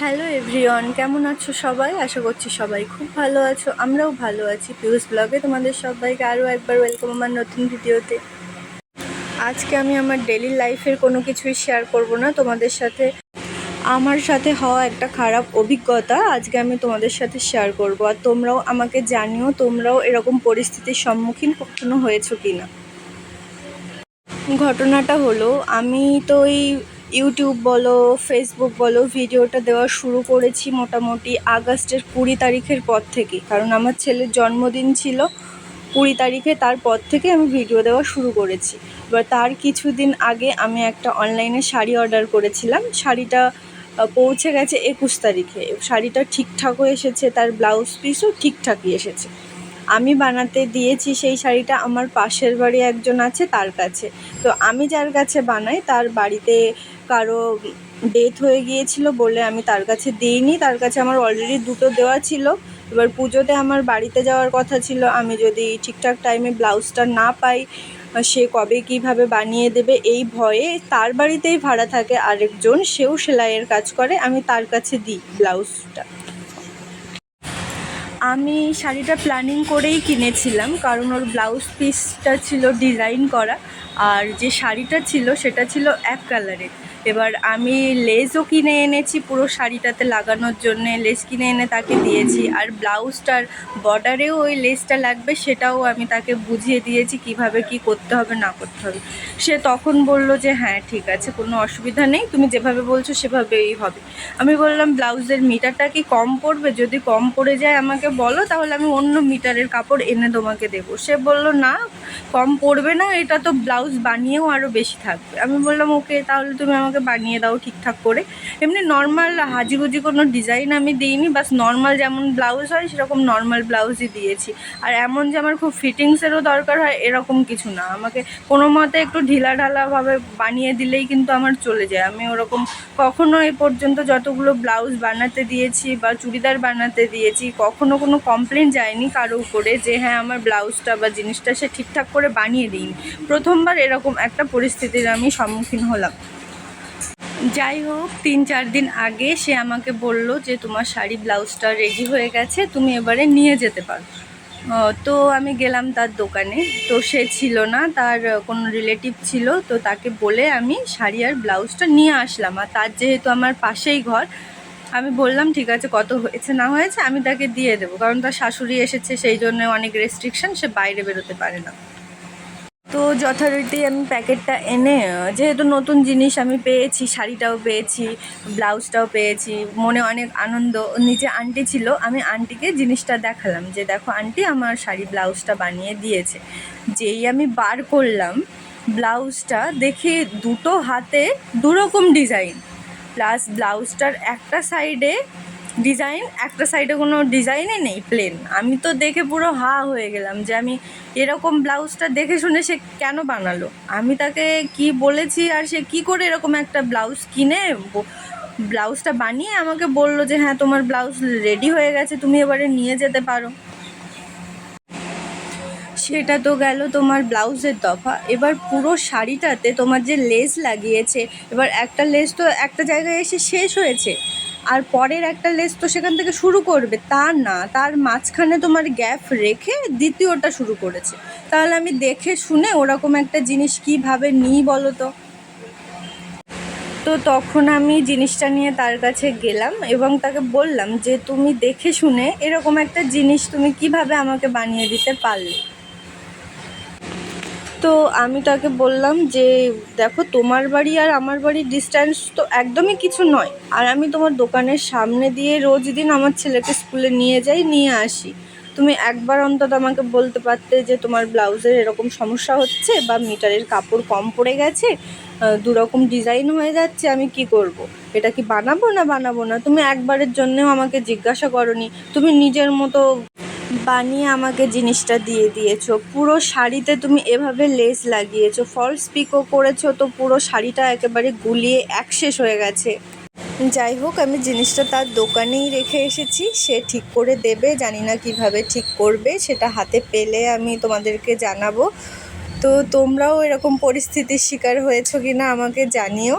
Hello everyone কেমন আছো সবাই? আশা করছি সবাই খুব ভালো আছো। আমরাও ভালো আছি। পিউস ব্লগে তোমাদের সবাইকে আরও একবার ওয়েলকাম আমার নতুন ভিডিওতে। আজকে আমি আমার ডেলি লাইফের কোনো কিছুই শেয়ার করব না। তোমাদের সাথে, আমার সাথে হওয়া একটা খারাপ অভিজ্ঞতা আজকে আমি তোমাদের সাথে শেয়ার করব। আর তোমরাও আমাকে জানিও, তোমরাও এরকম পরিস্থিতির সম্মুখীন কখনো হয়েছো কি না ঘটনাটা হলো, আমি তো ওই ইউটিউব বলো ফেসবুক বলো, ভিডিওটা দেওয়া শুরু করেছি মোটামুটি আগস্টের কুড়ি তারিখের পর থেকে। কারণ আমার ছেলের জন্মদিন ছিল কুড়ি তারিখে, তারপর থেকে আমি ভিডিও দেওয়া শুরু করেছি। এবার তার কিছুদিন আগে আমি একটা অনলাইনে শাড়ি অর্ডার করেছিলাম। শাড়িটা পৌঁছে গেছে একুশ তারিখে। শাড়িটা ঠিকঠাকও এসেছে, তার ব্লাউজ পিসও ঠিকঠাকই এসেছে। আমি বানাতে দিয়েছি সেই শাড়িটা আমার পাশের বাড়ি একজন আছে তার কাছে। তো আমি যার কাছে বানাই, তার বাড়িতে কারও ডেথ হয়ে গিয়েছিল বলে আমি তার কাছে দিইনি। তার কাছে আমার অলরেডি দুটো দেওয়া ছিল। এবার পুজোতে আমার বাড়িতে যাওয়ার কথা ছিল। আমি যদি ঠিকঠাক টাইমে ব্লাউজটা না পাই, সে কবে কীভাবে বানিয়ে দেবে এই ভয়ে তার বাড়িতেই ভাড়া থাকে। আরেকজন সেও সেলাইয়ের কাজ করে, আমি তার কাছে দিই ব্লাউজটা। আমি শাড়িটা প্ল্যানিং করেই কিনেছিলাম, কারণ ওর ব্লাউজ পিসটা ছিল ডিজাইন করা, আর যে শাড়িটা ছিল সেটা ছিল এক কালারের এবার আমি লেসও কিনে এনেছি পুরো শাড়িটাতে লাগানোর জন্যে। লেস কিনে এনে তাকে দিয়েছি। আর ব্লাউজটার বর্ডারেও ওই লেসটা লাগবে সেটাও আমি তাকে বুঝিয়ে দিয়েছি কীভাবে কি করতে হবে, না করতে হবে। সে তখন বলল যে হ্যাঁ ঠিক আছে, কোনো অসুবিধা নেই, তুমি যেভাবে বলছো সেভাবেই হবে। আমি বললাম, ব্লাউজের মিটারটা কি কম পড়বে? যদি কম পড়ে যায় আমাকে বলো, তাহলে আমি অন্য মিটারের কাপড় এনে তোমাকে দেবো। সে বলল, না, কম পড়বে না, এটা তো ব্লাউজ বানিয়েও আরও বেশি থাকবে। আমি বললাম, ওকে, তাহলে তুমি আমাকে বানিয়ে দাও ঠিকঠাক করে। এমনি নর্মাল হাজিগুজি কোনো ডিজাইন আমি দিইনি, বাস নর্মাল যেমন ব্লাউজ হয়, সেরকম নর্মাল ব্লাউজই দিয়েছি। আর এমন যে আমার খুব ফিটিংসেরও দরকার হয়, এরকম কিছু না। আমাকে কোনো মতে একটু ঢিলা ঢালাভাবে বানিয়ে দিলেই কিন্তু আমার চলে যায়। আমি ওরকম কখনো এ পর্যন্ত যতগুলো ব্লাউজ বানাতে দিয়েছি বা চুড়িদার বানাতে দিয়েছি, কখনো কোনো কমপ্লেন যায়নি কারও উপরে যে হ্যাঁ আমার ব্লাউজটা বা জিনিসটা সে ঠিকঠাক করে বানিয়ে দিইনি। প্রথমবার এরকম একটা পরিস্থিতির আমি সম্মুখীন হলাম। যাই হোক তিন চার দিন আগে সে আমাকে বলল যে তোমার শাড়ি, ব্লাউজটা রেডি হয়ে গেছে, তুমি এবারে নিয়ে যেতে পারো। তো আমি গেলাম তার দোকানে। তো সে ছিল না, তার কোনো রিলেটিভ ছিল, তো তাকে বলে আমি শাড়ি আর ব্লাউজটা নিয়ে আসলাম। আর তার যেহেতু আমার পাশেই ঘর, আমি বললাম, ঠিক আছে, কত হয়েছে, না হয়েছে, আমি তাকে দিয়ে দেবো। কারণ তার শাশুড়ি এসেছে, সেই জন্য অনেক রেস্ট্রিকশন সে বাইরে বেরোতে পারে না। তো যথারীতি আমি প্যাকেটটা এনে, যেহেতু নতুন জিনিস আমি পেয়েছি, শাড়িটাও পেয়েছি, ব্লাউজটাও পেয়েছি, মনে অনেক আনন্দ নিচে আন্টি ছিল, আমি আন্টিকে জিনিসটা দেখালাম যে দেখো আন্টি আমার শাড়ি ব্লাউজটা বানিয়ে দিয়েছে। যেই আমি বার করলাম, ব্লাউজটা দেখে দুটো হাতে দুরকম ডিজাইন। প্লাস ব্লাউজটার একটা সাইডে ডিজাইন, একটা সাইডে কোনো ডিজাইনই নেই প্লেন আমি তো দেখে পুরো হা হয়ে গেলাম যে আমি এরকম ব্লাউজটা দেখে শুনে সে কেন বানালো? আমি তাকে কি বলেছি আর সে কি করে এরকম একটা ব্লাউজ কিনে ব্লাউজটা বানিয়ে আমাকে বলল যে হ্যাঁ তোমার ব্লাউজ রেডি হয়ে গেছে, তুমি এবারে নিয়ে যেতে পারো। সেটা তো গেল তোমার ব্লাউজের দফা। এবার পুরো শাড়িটাতে তোমার যে লেস লাগিয়েছে, এবার একটা লেস তো একটা জায়গায় এসে শেষ হয়েছে। আর পরের একটা লেস তো সেখান থেকে শুরু করবে। তা না, তার মাঝখানে তোমার গ্যাপ রেখে দ্বিতীয়টা শুরু করেছে। তাহলে আমি দেখে শুনে ওরকম একটা জিনিস কীভাবে নিই বলো তো? তো তখন আমি জিনিসটা নিয়ে তার কাছে গেলাম এবং তাকে বললাম যে, তুমি দেখে শুনে এরকম একটা জিনিস তুমি কীভাবে আমাকে বানিয়ে দিতে পারলে? তো আমি তাকে বললাম যে, দেখো, তোমার বাড়ি আর আমার বাড়ির ডিস্ট্যান্স তো একদমই কিছু নয়। আর আমি তোমার দোকানের সামনে দিয়ে রোজ দিন আমার ছেলেকে স্কুলে নিয়ে যাই, নিয়ে আসি। তুমি একবার অন্তত আমাকে বলতে পারতে যে, তোমার ব্লাউজের এরকম সমস্যা হচ্ছে বা মিটারের কাপড় কম পড়ে গেছে দুরকম ডিজাইন হয়ে যাচ্ছে, আমি কি করব। এটা কি বানাবো না বানাবো না? তুমি একবারের জন্যেও আমাকে জিজ্ঞাসা করনি। তুমি নিজের মতো বানিয়ে আমাকে জিনিসটা দিয়ে দিয়েছ। পুরো শাড়িতে তুমি এভাবে লেস লাগিয়েছো। ফলস পিকো করেছ তো পুরো শাড়িটা একেবারে গুলিয়ে এক শেষ হয়ে গেছে। যাই হোক, আমি জিনিসটা তার দোকানেই রেখে এসেছি। সে ঠিক করে দেবে, জানি না কীভাবে ঠিক করবে, সেটা হাতে পেলে আমি তোমাদেরকে জানাব। তো তোমরাও এরকম পরিস্থিতির শিকার হয়েছো কি না আমাকে জানিও।